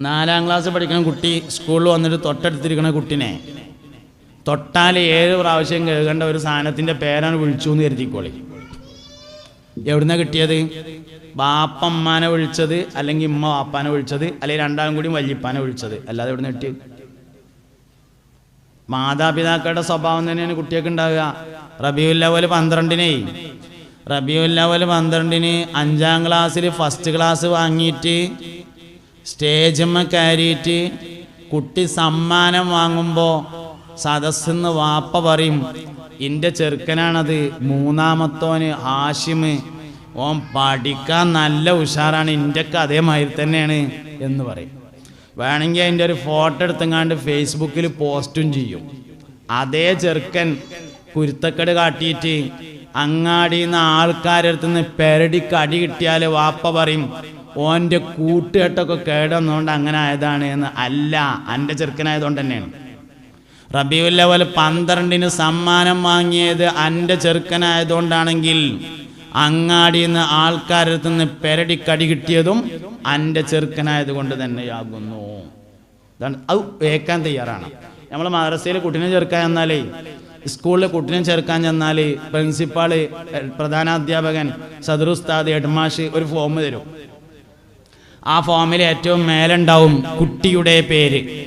നാലാം ക്ലാസ് പഠിക്കുന്ന കുട്ടി സ്കൂളിൽ വന്നിട്ട് തൊട്ടടുത്തിരിക്കുന്ന കുട്ടിനെ. തൊട്ടാൽ ഏഴ് പ്രാവശ്യം കേൾക്കേണ്ട ഒരു സാധനത്തിന്റെ പേരാണ് വിളിച്ചു എന്ന് കരുതിക്കോളി. എവിടുന്ന കിട്ടിയത്? ബാപ്പമ്മാനെ വിളിച്ചത് അല്ലെങ്കിൽ ഉമ്മ വാപ്പാനെ വിളിച്ചത് അല്ലെങ്കിൽ രണ്ടാം കൂടി വല്യപ്പാനെ വിളിച്ചത്. അല്ലാതെ എവിടുന്ന് കിട്ടിയത്? മാതാപിതാക്കളുടെ സ്വഭാവം തന്നെയാണ് കുട്ടിയൊക്കെ ഉണ്ടാവുക. റബിയുല്ലവൽ പന്ത്രണ്ടിനെ. റബിയുല്ലവൽ പന്ത്രണ്ടിന് അഞ്ചാം ക്ലാസ്സിൽ ഫസ്റ്റ് ക്ലാസ് വാങ്ങിയിട്ട് സ്റ്റേജമ്മ കയറിയിട്ട് കുട്ടി സമ്മാനം വാങ്ങുമ്പോൾ സദസ്സെന്ന് വാപ്പ പറയും എന്റെ ചെറുക്കനാണത് മൂന്നാമത്തോന് ഹാഷിമ്. ഓൻ പഠിക്കാൻ നല്ല ഉഷാറാണ് ഇന്റെയൊക്കെ അതേമാതിരി തന്നെയാണ് എന്ന് പറയും. വേണമെങ്കിൽ അതിന്റെ ഒരു ഫോട്ടോ എടുത്തെങ്ങാണ്ട് ഫേസ്ബുക്കിൽ പോസ്റ്റും ചെയ്യും. അതേ ചെറുക്കൻ കുരുത്തക്കട് കാട്ടിയിട്ട് അങ്ങാടിയിൽ നിന്ന് ആൾക്കാരടുത്ത് പെരടി അടി കിട്ടിയാൽ വാപ്പ പറയും ഓന്റെ കൂട്ടുകെട്ടൊക്കെ കേടുവന്നുകൊണ്ട് അങ്ങനെ ആയതാണ് എന്ന് അല്ല എന്റെ ചെറുക്കനായതുകൊണ്ട് തന്നെയാണ്. റബിയുല്ലവൽ പന്ത്രണ്ടിന് സമ്മാനം വാങ്ങിയത് എന്റെ ചെറുക്കനായതുകൊണ്ടാണെങ്കിൽ അങ്ങാടിയിൽ നിന്ന് ആൾക്കാരടുത്ത് നിന്ന് പെരടി കടി കിട്ടിയതും എന്റെ ചെറുക്കനായത് കൊണ്ട് തന്നെയാകുന്നു അത് വേക്കാൻ തയ്യാറാണ്. നമ്മൾ മദ്രസയിലെ കുട്ടിനെ ചെറുക്കാൻ ചെന്നാലേ സ്കൂളിലെ കുട്ടിനെ ചേർക്കാൻ ചെന്നാൽ പ്രിൻസിപ്പാൾ പ്രധാനാധ്യാപകൻ സദറുസ്താദ് ഹെഡ്മാഷ് ഒരു ഫോം തരും. ആ ഫോമിൽ ഏറ്റവും മേലുണ്ടാവും കുട്ടിയുടെ പേര്.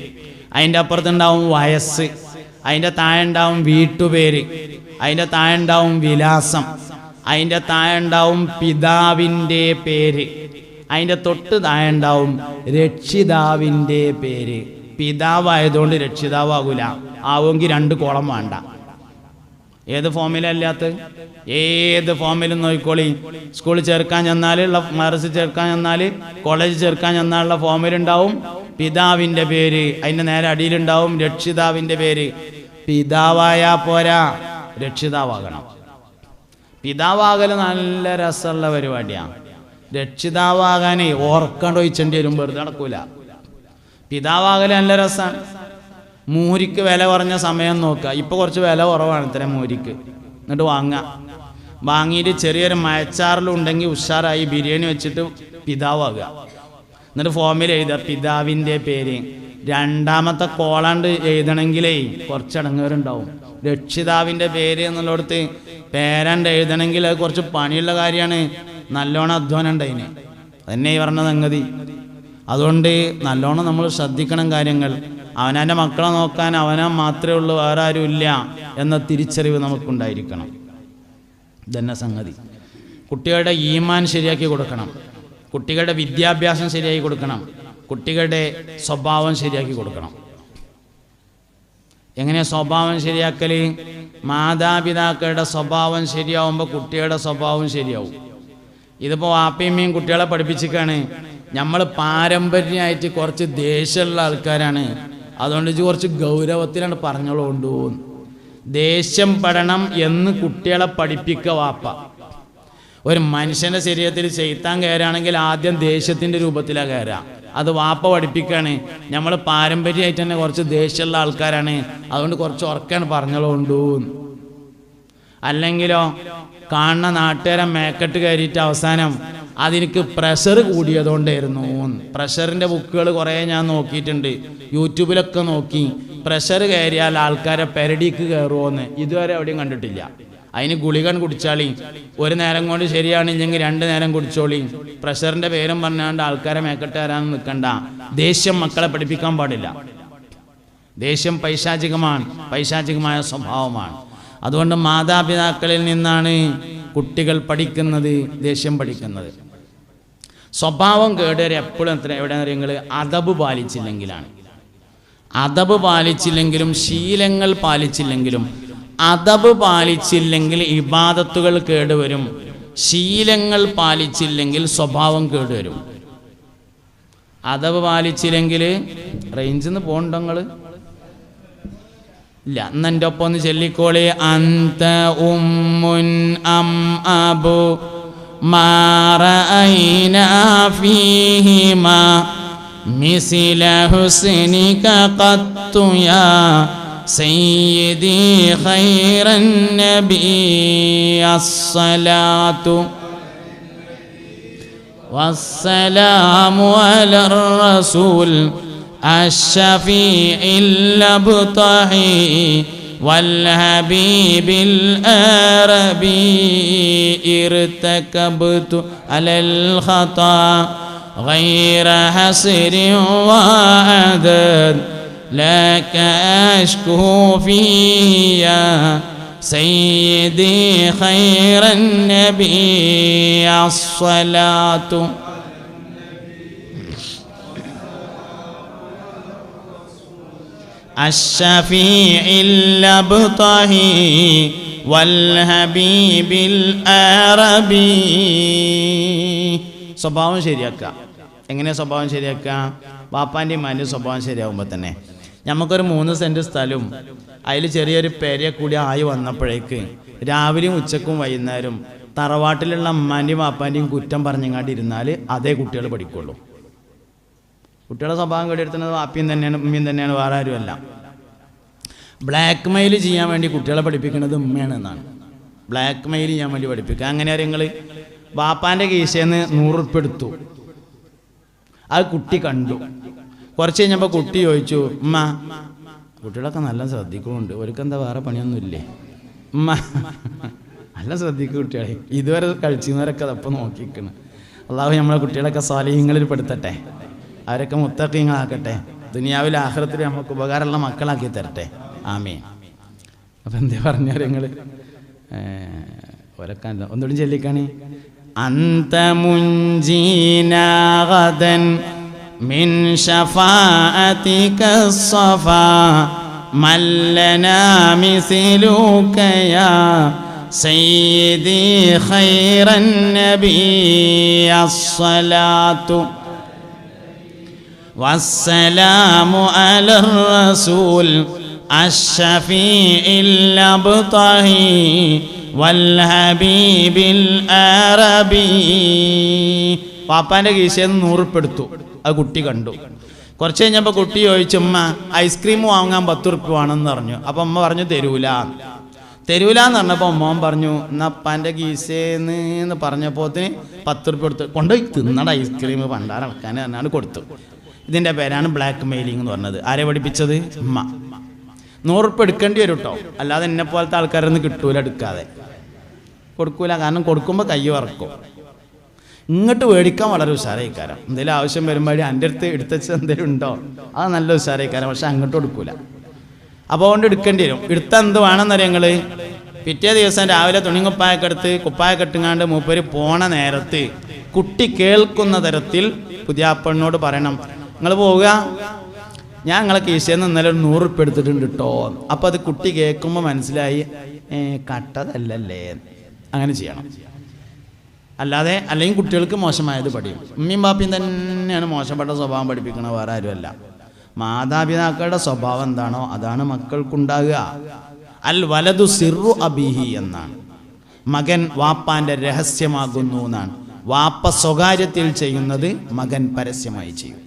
അതിന്റെ അപ്പുറത്തുണ്ടാവും വയസ്സ്. അതിന്റെ താഴെ ഉണ്ടാവും വീട്ടുപേര്. അതിന്റെ താഴെ ഉണ്ടാവും വിലാസം. അതിന്റെ താഴെ ഉണ്ടാവും പിതാവിന്റെ പേര്. അതിന്റെ തൊട്ട് താഴെ ഉണ്ടാവും രക്ഷിതാവിന്റെ പേര്. പിതാവായതുകൊണ്ട് രക്ഷിതാവാകൂല. ആവുമെങ്കിൽ രണ്ട് കോളം വേണ്ട. ഏത് ഫോമിലല്ലാത്ത ഏത് ഫോമിലും നോക്കിക്കോളി. സ്കൂളിൽ ചേർക്കാൻ ചെന്നാൽ ഉള്ള മറസ് ചേർക്കാൻ ചെന്നാൽ കോളേജ് ചേർക്കാൻ ചെന്നാലുള്ള ഫോമിലുണ്ടാവും. പിതാവിന്റെ പേര് അതിന്റെ നേരെ അടിയിലുണ്ടാവും. രക്ഷിതാവിന്റെ പേര്. പിതാവായാ പോരാ. രക്ഷിതാവാകണം. പിതാവാകൽ നല്ല രസമുള്ള പരിപാടിയാണ് രക്ഷിതാവാകാനേ ഓർക്കാണ്ട് ഒഴിച്ചേണ്ടി വരും. വെറുതെ നടക്കൂല. പിതാവാകൽ നല്ല രസമാണ് മൂരിക്ക് വില കുറഞ്ഞ സമയം നോക്കുക. ഇപ്പോൾ കുറച്ച് വില കുറവാണ് ഇത്ര മൂരിക്ക്. എന്നിട്ട് വാങ്ങുക വാങ്ങിയിട്ട് ചെറിയൊരു മയച്ചാറിലുണ്ടെങ്കിൽ ഉഷാറായി ബിരിയാണി വെച്ചിട്ട് പിതാവാകുക. എന്നിട്ട് ഫോമിൽ എഴുതുക. പിതാവിന്റെ പേര്. രണ്ടാമത്തെ കോളാണ്ട് എഴുതണമെങ്കിലേ കുറച്ച് അടങ്ങേറുണ്ടാവും രക്ഷിതാവിന്റെ പേര് എന്നുള്ളടത്ത് പേരണ്ട് എഴുതണമെങ്കിൽ അത് കുറച്ച് പണിയുള്ള കാര്യമാണ്. നല്ലോണം അധ്വാനം ഉണ്ടായിന്. അതന്നെ ഈ പറഞ്ഞ സംഗതി. അതുകൊണ്ട് നല്ലോണം നമ്മൾ ശ്രദ്ധിക്കണം കാര്യങ്ങൾ. അവനവന്റെ മക്കളെ നോക്കാൻ അവനെ മാത്രമേ ഉള്ളൂ വേറെ ആരുമില്ല എന്ന തിരിച്ചറിവ് നമുക്കുണ്ടായിരിക്കണം. ഇതന്നെ സംഗതി. കുട്ടികളുടെ ഈമാൻ ശരിയാക്കി കൊടുക്കണം. കുട്ടികളുടെ വിദ്യാഭ്യാസം ശരിയാക്കി കൊടുക്കണം. കുട്ടികളുടെ സ്വഭാവം ശരിയാക്കി കൊടുക്കണം. എങ്ങനെ സ്വഭാവം ശരിയാക്കൽ മാതാപിതാക്കളുടെ സ്വഭാവം ശരിയാവുമ്പോൾ കുട്ടികളുടെ സ്വഭാവം ശരിയാവും. ഇതിപ്പോൾ വാപ്പയമ്മയും കുട്ടികളെ പഠിപ്പിച്ചിക്കാണ് നമ്മൾ പാരമ്പര്യമായിട്ട് കുറച്ച് ദേഷ്യമുള്ള ആൾക്കാരാണ്. അതുകൊണ്ട് ഇത് കുറച്ച് ഗൗരവത്തിലാണ് പറഞ്ഞോളൂ ദേഷ്യം പെടണം എന്ന് കുട്ടികളെ പഠിപ്പിക്ക വാപ്പ. ഒരു മനുഷ്യന്റെ ശരീരത്തിൽ ചെയ്ത്താൻ കയറുകയാണെങ്കിൽ ആദ്യം ദേഷ്യത്തിന്റെ രൂപത്തിലാണ് കയറുക. അത് വാപ്പ പഠിപ്പിക്കുകയാണ് നമ്മൾ പാരമ്പര്യമായിട്ട് തന്നെ കുറച്ച് ദേഷ്യമുള്ള ആൾക്കാരാണ്. അതുകൊണ്ട് കുറച്ച് ഉറക്കാണ് പറഞ്ഞോളൂ അല്ലെങ്കിലോ കാണുന്ന നാട്ടുകാരെ മേക്കെട്ട് കയറിയിട്ട് അവസാനം അതെനിക്ക് പ്രഷർ കൂടിയതുകൊണ്ടായിരുന്നു. പ്രഷറിന്റെ ബുക്കുകൾ കുറേ ഞാൻ നോക്കിയിട്ടുണ്ട്. യൂട്യൂബിലൊക്കെ നോക്കി. പ്രഷർ കയറിയാൽ ആൾക്കാരെ പെരടിക്ക് കയറുമോന്ന് ഇതുവരെ എവിടെയും കണ്ടിട്ടില്ല. അതിന് ഗുളികൻ കുടിച്ചാളി. ഒരു നേരം കൊണ്ട് ശരിയാണില്ലെങ്കിൽ രണ്ട് നേരം കുടിച്ചോളി. പ്രഷറിന്റെ പേരും പറഞ്ഞാണ്ട് ആൾക്കാരെ മേക്കെട്ട് വരാൻ നിൽക്കണ്ട ദേഷ്യം മക്കളെ പഠിപ്പിക്കാൻ പാടില്ല. ദേഷ്യം പൈശാചികമാണ് പൈശാചികമായ സ്വഭാവമാണ്. അതുകൊണ്ട് മാതാപിതാക്കളിൽ നിന്നാണ് കുട്ടികൾ പഠിക്കുന്നത് ദേഷ്യം പഠിക്കുന്നത്. സ്വഭാവം കേടുവരെ എപ്പോഴും എത്ര എവിടെ നിങ്ങൾ അതബ് പാലിച്ചില്ലെങ്കിലാണ്. അതബ് പാലിച്ചില്ലെങ്കിലും ശീലങ്ങൾ പാലിച്ചില്ലെങ്കിലും അതബ് പാലിച്ചില്ലെങ്കിൽ ഇബാദത്തുകൾ കേടുവരും. ശീലങ്ങൾ പാലിച്ചില്ലെങ്കിൽ സ്വഭാവം കേടുവരും. അതവ് പാലിച്ചില്ലെങ്കിൽ റേഞ്ചിൽ നിന്ന് പോകണ്ടോ നിങ്ങൾ ഇല്ല അന്ന് എൻ്റെ ഒപ്പം ഒന്ന് ചൊല്ലിക്കോളി അന്ത ഉമ്മുൻ അം അബു മാറൈന ഫീഹിമ മിസില ഹുസ്നിക ഖത്തു യാ സയ്യിദി ഖൈറൻ നബി അസ്സലാത്തു والسلام على الرسول الشفيع الأبطحي والحبيب الأربي ارتكبت على الخطأ غير حصر وعدد لك أشكو فيه يا سيدي خير النبي الصلاة الشفيع الأبطحي والحبيب الأربي സ്വഭാവം ശരിയാക്കുക എങ്ങനെ സ്വഭാവം ശരിയാക്കുക പാപ്പാൻ്റെയും മാൻ്റെയും സ്വഭാവം ശരിയാകുമ്പോൾ തന്നെ നമുക്കൊരു മൂന്ന് സെൻറ്റ് സ്ഥലവും അതിൽ ചെറിയൊരു പെരയെ കൂടി ആയി വന്നപ്പോഴേക്ക് രാവിലെയും ഉച്ചക്കും വൈകുന്നേരം തറവാട്ടിലുള്ള അമ്മാൻ്റെയും പാപ്പാൻ്റെയും കുറ്റം പറഞ്ഞങ്ങാണ്ട് ഇരുന്നാൽ അതേ കുട്ടികൾ പഠിക്കുള്ളൂ കുട്ടികളുടെ സ്വഭാവം കേടെടുത്തുന്നത് വാപ്പിയും തന്നെയാണ് ഉമ്മയും തന്നെയാണ് വേറെ ആരുമല്ല. ബ്ലാക്ക് മെയിൽ ചെയ്യാൻ വേണ്ടി കുട്ടികളെ പഠിപ്പിക്കുന്നത് ഉമ്മയാണ് എന്നാണ്. ബ്ലാക്ക് മെയിൽ ചെയ്യാൻ വേണ്ടി പഠിപ്പിക്കുക. അങ്ങനെ നിങ്ങൾ ബാപ്പാന്റെ കീശേന്ന് നൂറുപ്പെടുത്തു അത് കുട്ടി കണ്ടു. കുറച്ച് കഴിഞ്ഞപ്പോൾ കുട്ടി ചോദിച്ചു ഉമ്മ കുട്ടികളൊക്കെ നല്ല ശ്രദ്ധിക്കുന്നുണ്ട്. അവർക്ക് എന്താ വേറെ പണിയൊന്നുമില്ലേ? ഉമ്മ നല്ല ശ്രദ്ധിക്കും കുട്ടികളെ. ഇതുവരെ കഴിച്ചുന്നവരൊക്കെ അതപ്പം നോക്കിക്കണം അള്ളാഹു നമ്മളെ കുട്ടികളൊക്കെ സ്വാലീഹങ്ങളിൽ പെടുത്തട്ടെ. അവരൊക്കെ മുത്തക്കീങ്ങളാക്കട്ടെ ദുനിയാവിൽ ആഹ്റത്തിൽ നമുക്ക് ഉപകാരമുള്ള മക്കളാക്കി തരട്ടെ ആമേ അപ്പം എന്തേ പറഞ്ഞാൽ നിങ്ങൾ ഒരൊക്കെ ഒന്നുകൂടി ചൊല്ലിക്കാണി അന്ത മുഞ്ചീനാഗതൻ മിൻ ഷഫാഅതിക الصفا من لنا مثلك يا سيدي خير النبي الصلاه والسلام على الرسول الشفيع الأبطحي والحبيب الأربي പാപ്പാൻ്റെ കീശയിൽ നിന്ന് നൂറുപ്പെടുത്തു അത് കുട്ടി കണ്ടു കുറച്ച് കഴിഞ്ഞപ്പോൾ കുട്ടി ചോദിച്ചു ഉമ്മ ഐസ്ക്രീം വാങ്ങാൻ പത്ത് ഉറുപ്പ് വേണമെന്ന് പറഞ്ഞു അപ്പം അമ്മ പറഞ്ഞു തരൂല തരൂല എന്ന് പറഞ്ഞപ്പോൾ മോൻ പറഞ്ഞു എന്നാ അപ്പാൻ്റെ കീസേന്ന് എന്ന് പറഞ്ഞപ്പോത്തിന് പത്ത് ഉറുപ്പ് കൊടുത്ത് കൊണ്ടുപോയി തിന്നട ഐസ്ക്രീം പണ്ടാറടക്കാൻ പറഞ്ഞാണ് കൊടുത്തു ഇതിന്റെ പേരാണ് ബ്ലാക്ക് മെയിലിംഗ് എന്ന് പറഞ്ഞത്. ആരെ പഠിപ്പിച്ചത്? ഉമ്മ. നൂറുപ്പ് എടുക്കേണ്ടി വരും കേട്ടോ അല്ലാതെ എന്നെ പോലത്തെ ആൾക്കാരൊന്നും കിട്ടൂല എടുക്കാതെ. കൊടുക്കൂല. കാരണം കൊടുക്കുമ്പോൾ കൈ വറക്കും. ഇങ്ങോട്ട് മേടിക്കാൻ വളരെ ഉഷാറായിക്കാരം. എന്തെങ്കിലും ആവശ്യം വരുമ്പോൾ എന്റെ അടുത്ത് എടുത്തച്ച് എന്തെങ്കിലും ഉണ്ടോ? അത് നല്ല ഉഷാറായിക്കാരം. പക്ഷെ അങ്ങോട്ട് കൊടുക്കൂല. അപ്പോൾ അതുകൊണ്ട് എടുക്കേണ്ടി വരും. എടുത്താൽ എന്ത് വേണമെന്നറിയാം ഞങ്ങൾ പിറ്റേ ദിവസം രാവിലെ തുണി കുപ്പായൊക്കെ എടുത്ത് കുപ്പായൊക്കെ ഇട്ടുങ്ങാണ്ട് മൂപ്പര് പോണ നേരത്ത് കുട്ടി കേൾക്കുന്ന തരത്തിൽ പുതിയാപ്പണ്ണോട് പറയണം. നിങ്ങൾ പോവുക. ഞാൻ നിങ്ങളെ കീശയിൽ നിന്ന് ഇന്നലെ ഒരു നൂറ് ഉറുപ്പ് എടുത്തിട്ടുണ്ട് കേട്ടോ അപ്പോൾ അത് കുട്ടി കേൾക്കുമ്പോൾ മനസ്സിലായി "ഏ, കട്ടതല്ലല്ലേ? അങ്ങനെ ചെയ്യണം. അല്ലാതെ അല്ലെങ്കിൽ കുട്ടികൾക്ക് മോശമായത് പഠിക്കും ഉമ്മയും ബാപ്പിയും തന്നെയാണ് മോശപ്പെട്ട സ്വഭാവം പഠിപ്പിക്കണത് വേറെ ആരുമല്ല. മാതാപിതാക്കളുടെ സ്വഭാവം എന്താണോ അതാണ് മക്കൾക്കുണ്ടാകുക. അൽ വലതു സിറു അബിഹി എന്നാണ്. മകൻ വാപ്പാന്റെ രഹസ്യമാകുന്നു എന്നാണ്. വാപ്പ സ്വകാര്യത്തിൽ ചെയ്യുന്നത് മകൻ പരസ്യമായി ചെയ്യും.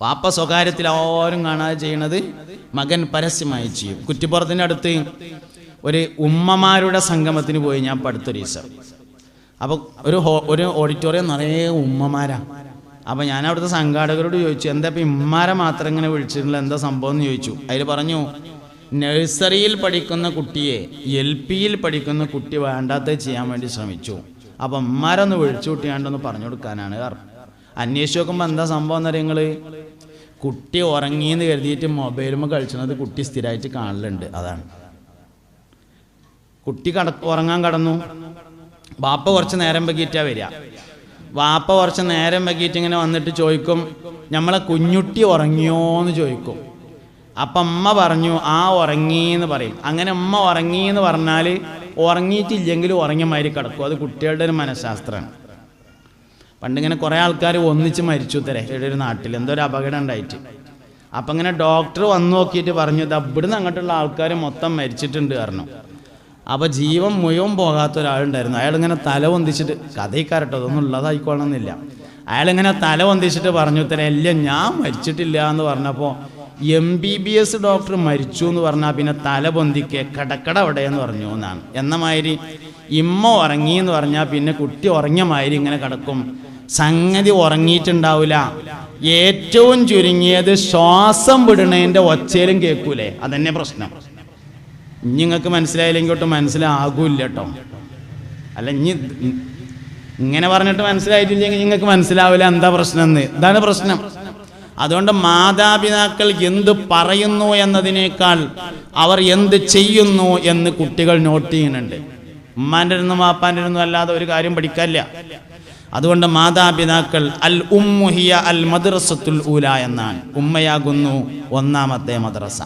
വാപ്പ സ്വകാര്യത്തിൽ ആരും കാണാതെ ചെയ്യണത് മകൻ പരസ്യമായി ചെയ്യും. കുറ്റിപ്പുറത്തിന്റെ അടുത്ത് ഒരു ഉമ്മമാരുടെ സംഗമത്തിന് പോയി ഞാൻ പഠിത്ത ദിവസം. അപ്പോൾ ഒരു ഒരു ഓഡിറ്റോറിയം നിറയെ ഉമ്മമാരാണ് അപ്പോൾ ഞാൻ അവിടുത്തെ സംഘാടകരോട് ചോദിച്ചു എന്താ ഇപ്പം ഇമ്മാരെ മാത്രം ഇങ്ങനെ വിളിച്ചിട്ടുള്ള എന്താ സംഭവം എന്ന് ചോദിച്ചു. അതിൽ പറഞ്ഞു നഴ്സറിയിൽ പഠിക്കുന്ന കുട്ടിയെ എൽ പിയിൽ പഠിക്കുന്ന കുട്ടി വേണ്ടാത്ത ചെയ്യാൻ വേണ്ടി ശ്രമിച്ചു. അപ്പം അമ്മാരൊന്ന് വിളിച്ചു കൂട്ടിയാണ്ടൊന്ന് പറഞ്ഞു കൊടുക്കാനാണ്. കാരണം അന്വേഷിച്ച് നോക്കുമ്പോൾ എന്താ സംഭവം നിങ്ങൾ കുട്ടി ഉറങ്ങി എന്ന് കരുതിയിട്ട് മൊബൈലുമ്പോൾ കളിച്ചത് കുട്ടി സ്ഥിരമായിട്ട് കാണലുണ്ട്. അതാണ്. കുട്ടി കട ഉറങ്ങാൻ കടന്നു. വാപ്പ കുറച്ച് നേരം വൈകിട്ടാ വരിക. വാപ്പ കുറച്ച് നേരം വൈകിട്ട് ഇങ്ങനെ വന്നിട്ട് ചോദിക്കും നമ്മളെ കുഞ്ഞുട്ടി ഉറങ്ങിയോ എന്ന് ചോദിക്കും. അപ്പം അമ്മ പറഞ്ഞു ആ ഉറങ്ങി എന്ന് പറയും. അങ്ങനെ അമ്മ ഉറങ്ങി എന്ന് പറഞ്ഞാൽ ഉറങ്ങിയിട്ടില്ലെങ്കിലും ഉറങ്ങിയ മാതിരി കിടക്കും. അത് കുട്ടികളുടെ ഒരു മനഃശാസ്ത്രമാണ്. പണ്ടിങ്ങനെ കുറേ ആൾക്കാർ ഒന്നിച്ച് മരിച്ചു തരേ ഇവിടെ ഒരു നാട്ടിൽ എന്തോ ഒരു അപകടം ഉണ്ടായിട്ട്. അപ്പം ഇങ്ങനെ ഡോക്ടർ വന്നു നോക്കിയിട്ട് പറഞ്ഞു ഇത് ഇവിടുന്ന് അങ്ങോട്ടുള്ള ആൾക്കാർ മൊത്തം മരിച്ചിട്ടുണ്ട് കാരണം അപ്പോൾ ജീവൻ മുഴുവൻ പോകാത്ത ഒരാളുണ്ടായിരുന്നു. അയാളിങ്ങനെ തല പൊന്തിച്ചിട്ട് കഥയിക്കാരട്ടോ അതൊന്നും ഉള്ളതായിക്കോളണമെന്നില്ല. അയാളിങ്ങനെ തല പൊന്തിച്ചിട്ട് പറഞ്ഞു തരാം ഇല്ല ഞാൻ മരിച്ചിട്ടില്ല എന്ന് പറഞ്ഞപ്പോൾ M B B S doctor മരിച്ചു എന്ന് പറഞ്ഞാൽ പിന്നെ തല പൊന്തിക്കെ കടക്കട അവിടെ എന്ന് പറഞ്ഞു എന്നാണ്. എന്ന മാതിരി ഇമ്മ ഉറങ്ങി എന്ന് പറഞ്ഞാൽ പിന്നെ കുട്ടി ഉറങ്ങിയ മാതിരി ഇങ്ങനെ കിടക്കും. സംഗതി ഉറങ്ങിയിട്ടുണ്ടാവില്ല ഏറ്റവും ചുരുങ്ങിയത് ശ്വാസം വിടണേന്റെ ഒച്ചയിലും കേൾക്കൂലേ? അതന്നെ പ്രശ്നം. നിങ്ങൾക്ക് മനസ്സിലായില്ലെങ്കിൽ ഒട്ടും മനസ്സിലാകൂല്ല കേട്ടോ അല്ല ഇനി ഇങ്ങനെ പറഞ്ഞിട്ട് മനസ്സിലായിട്ടില്ലെങ്കിൽ നിങ്ങൾക്ക് മനസ്സിലാവില്ല എന്താ പ്രശ്നം എന്ന് ഇതാണ് പ്രശ്നം. അതുകൊണ്ട് മാതാപിതാക്കൾ എന്ത് പറയുന്നു എന്നതിനേക്കാൾ അവർ എന്ത് ചെയ്യുന്നു എന്ന് കുട്ടികൾ നോട്ട് ചെയ്യുന്നുണ്ട്. ഉമ്മാന്റെ ഇരുന്നും വാപ്പാന്റെ ഇരുന്നും അല്ലാതെ ഒരു കാര്യം പഠിക്കാനില്ല. അതുകൊണ്ട് മാതാപിതാക്കൾ അൽ ഉമ്മുഹിയ അൽ മദ്രസത്തുൽ ഊല എന്നാണ്. ഉമ്മയാകുന്നു ഒന്നാമത്തെ മദ്രസ.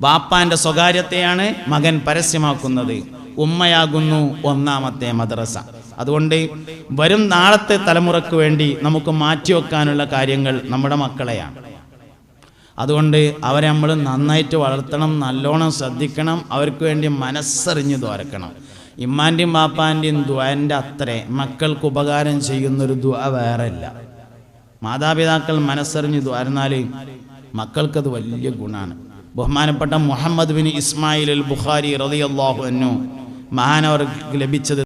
വാപ്പാന്റെ സ്വകാര്യത്തെയാണ് മകൻ പരസ്യമാക്കുന്നത്. ഉമ്മയാകുന്നു ഒന്നാമത്തെ മദ്രസ. അതുകൊണ്ട് വരും നാളത്തെ തലമുറയ്ക്ക് വേണ്ടി നമുക്ക് മാറ്റിവെക്കാനുള്ള കാര്യങ്ങൾ നമ്മുടെ മക്കളെയാണ്. അതുകൊണ്ട് അവരെ നമ്മൾ നന്നായിട്ട് വളർത്തണം നല്ലോണം ശ്രദ്ധിക്കണം അവർക്ക് വേണ്ടി മനസ്സറിഞ്ഞ് ദ്വാരക്കണം. ഇമ്മാന്റെയും ബാപ്പാന്റെയും ദ്വാന്റെ അത്രേ. മക്കൾക്ക് ഉപകാരം ചെയ്യുന്നൊരു ദ്വ വേറെ ഇല്ല മാതാപിതാക്കൾ മനസ്സറിഞ്ഞ് ദ്വാരുന്നാൽ മക്കൾക്കത് വലിയ ഗുണമാണ് ബഹുമാനപ്പെട്ട Muhammad bin Ismail al Bukhari റളിയല്ലാഹു അൻഹു മഹാനവർക്ക് ലഭിച്ചത്